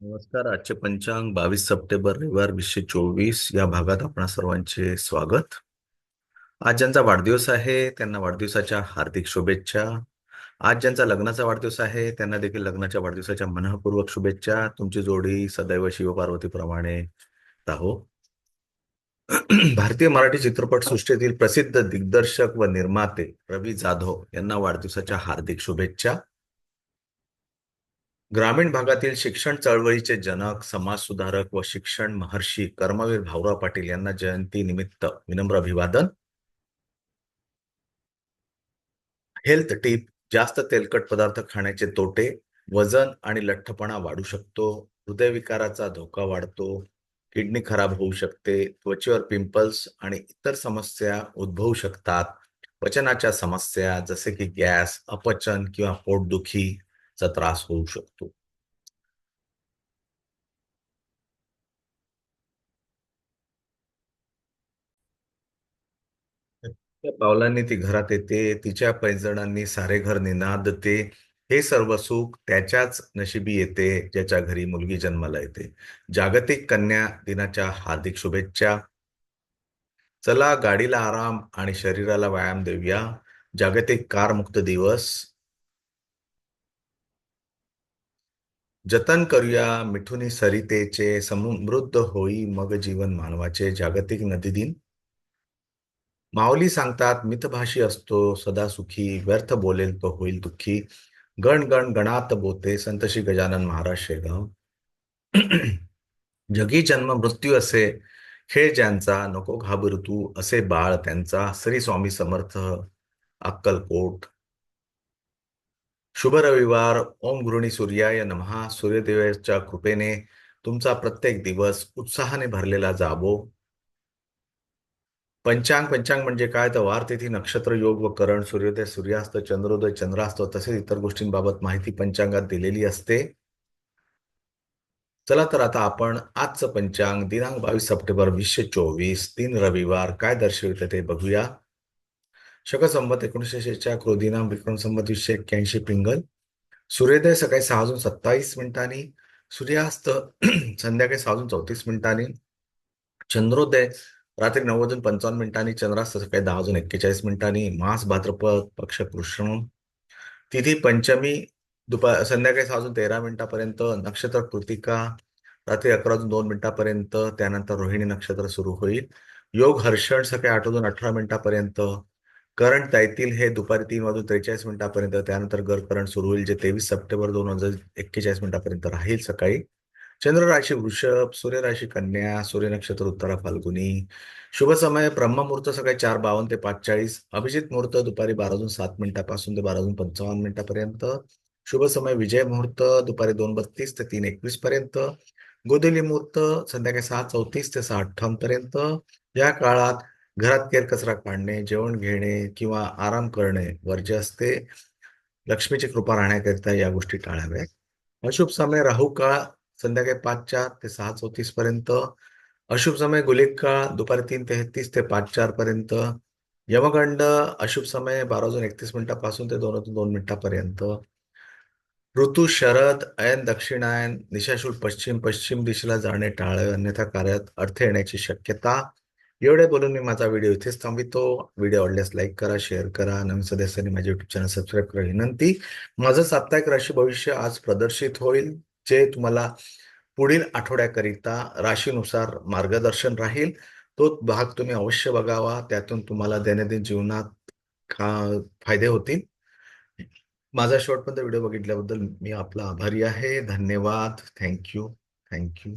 नमस्कार. आजचे पंचांग बावीस सप्टेंबर रविवार वीसशे चोवीस. या भागात आपणा सर्वांचे स्वागत. आज ज्यांचा वाढदिवस आहे त्यांना वाढदिवसाच्या हार्दिक शुभेच्छा. आज ज्यांचा लग्नाचा वाढदिवस आहे त्यांना देखील लग्नाच्या वाढदिवसाच्या मनःपूर्वक शुभेच्छा. तुमची जोडी सदैव शिवपार्वतीप्रमाणे राहो. भारतीय मराठी चित्रपट सृष्टीतील प्रसिद्ध दिग्दर्शक व निर्माते रवी जाधव यांना वाढदिवसाच्या हार्दिक शुभेच्छा. ग्रामीण भागातील शिक्षण चळवळीचे जनक समाजसुधारक व शिक्षण महर्षी कर्मवीर भाऊराव पाटील यांना जयंती निमित्त विनम्र अभिवादन. हेल्थ टीप जास्त तेलकट पदार्थ खाण्याचे तोटे वजन आणि लठ्ठपणा वाढू शकतो हृदयविकाराचा धोका वाढतो किडनी खराब होऊ शकते त्वचेवर पिंपल्स आणि इतर समस्या उद्भवू शकतात. पचनाच्या समस्या जसे की गॅस अपचन किंवा चा त्रास होऊ शकतो. पावलांनी ती घरात येते तिच्या पैजणांनी सारे घर निनादते हे सर्व सुख त्याच्याच नशिबी येते ज्याच्या घरी मुलगी जन्माला येते. जागतिक कन्या दिनाच्या हार्दिक शुभेच्छा. चला गाडीला आराम आणि शरीराला व्यायाम देऊया. जागतिक कारमुक्त दिवस. जतन करूया मिठुनी सरितेचे समृद्ध होई मग जीवन मानवाचे जागतिक नदी दिन माऊली सांगतात मितभाषी असतो सदा सुखी व्यर्थ बोलेल तो होईल दुःखी. गण गण गणात बोते संत श्री गजानन महाराज शेगाव. जगी जन्म मृत्यू असे खेळ ज्यांचा नको घाबरतू असे बाळ त्यांचा. श्री स्वामी समर्थ अक्कलकोट शुभ रविवार. ओम गुरुणी सूर्याय नमहा. सूर्यदेवाच्या कृपेने तुमचा प्रत्येक दिवस उत्साहाने भरलेला जाबो पंचांग पंचांग म्हणजे काय? तर वार तिथी नक्षत्र योग व करण सूर्योदय सूर्यास्त चंद्रोदय चंद्रास्त तसेच इतर गोष्टींबाबत माहिती पंचांगात दिलेली असते. चला तर आता आपण आजचं पंचांग. दिनांक बावीस सप्टेंबर वीसशे चोवीस. तीन रविवार. काय दर्शवितं ते बघूया. शक संमत एकोणीसशे शेच्या क्रोधिनाम विक्रम संबंध वीसशे एक्क्याऐंशी पिंगल. सूर्योदय सकाळी सहा वाजून सत्तावीस मिनिटांनी. सूर्यास्त संध्याकाळी सहा वाजून चौतीस मिनिटांनी. चंद्रोदय रात्री नऊ वाजून पंचावन्न मिनिटांनी. चंद्रास्त सकाळी दहा वाजून एक्केचाळीस मिनिटांनी. मास भाद्रपद पक्ष कृष्ण. तिथी पंचमी दुपार संध्याकाळी सहा वाजून तेरा मिनिटापर्यंत नक्षत्र कृतिका. रात्री अकरा वाजून दोन मिनिटापर्यंत. त्यानंतर रोहिणी नक्षत्र सुरू होईल. योग हर्षण सकाळी आठ वाजून अठरा मिनिटापर्यंत. करंट तैतील हे दुपारी तीन वाजून त्रेचाळीस मिनिटापर्यंत त्यानंतर गर करंट सुरू होईल जे तेवीस सप्टेंबर दोन हजार एक्केचाळीस मिनिटापर्यंत राहील सकाळी. चंद्र राशी वृषभ सूर्य राशी कन्या सूर्य नक्षत्र उत्तरा फाल्गुनी. शुभ समय ब्रह्ममुहूर्त सकाळी चार बावन्न ते पाच चाळीस अभिजित मुहूर्त दुपारी बारा वाजून सात मिनिटापासून ते बारा वाजून पंचावन्न मिनिटापर्यंत. शुभ समय विजय मुहूर्त दुपारी दोन बत्तीस ते तीन एकवीस पर्यंत. गोदेली मुहूर्त संध्याकाळी सहा चौतीस ते सहा अठ्ठावन्न पर्यंत. या काळात घरात गैरकचरा कचरा काढणे जेवण घेणे किंवा आराम करणे वर्ज्य असते लक्ष्मीची कृपा राहण्याकरिता या गोष्टी टाळाव्यात. अशुभ समय राहू काळ संध्याकाळी पाच चार ते सहा चौतीस पर्यंत. अशुभ समय गुलिक काळ दुपारी तीन तेहतीस ते पाच चार पर्यंत. यमगंड अशुभ समय बारा वाजून एकतीस मिनिटापासून ते दोन वाजून दोन मिनिटापर्यंत. ऋतू शरद अयन दक्षिणायन दिशाशूल पश्चिम पश्चिम दिशेला जाणे टाळावे अन्यथा कार्यात अर्थ येण्याची शक्यता. एवढे बोलून मी माझा व्हिडिओ इथेच थांबितो व्हिडिओ आवडल्यास लाईक करा शेअर करा. नवीन सदस्यांनी माझे युट्यूब चॅनल सबस्क्राईब करा विनंती. माझं साप्ताहिक राशी भविष्य आज प्रदर्शित होईल जे तुम्हाला पुढील आठवड्याकरिता राशीनुसार मार्गदर्शन राहील. तो भाग तुम्ही अवश्य बघावा. त्यातून तुम्हाला दैनंदिन जीवनात फायदे होतील. माझा शेवटपर्यंत व्हिडिओ बघितल्याबद्दल मी आपला आभारी आहे. धन्यवाद. Thank you. Thank you.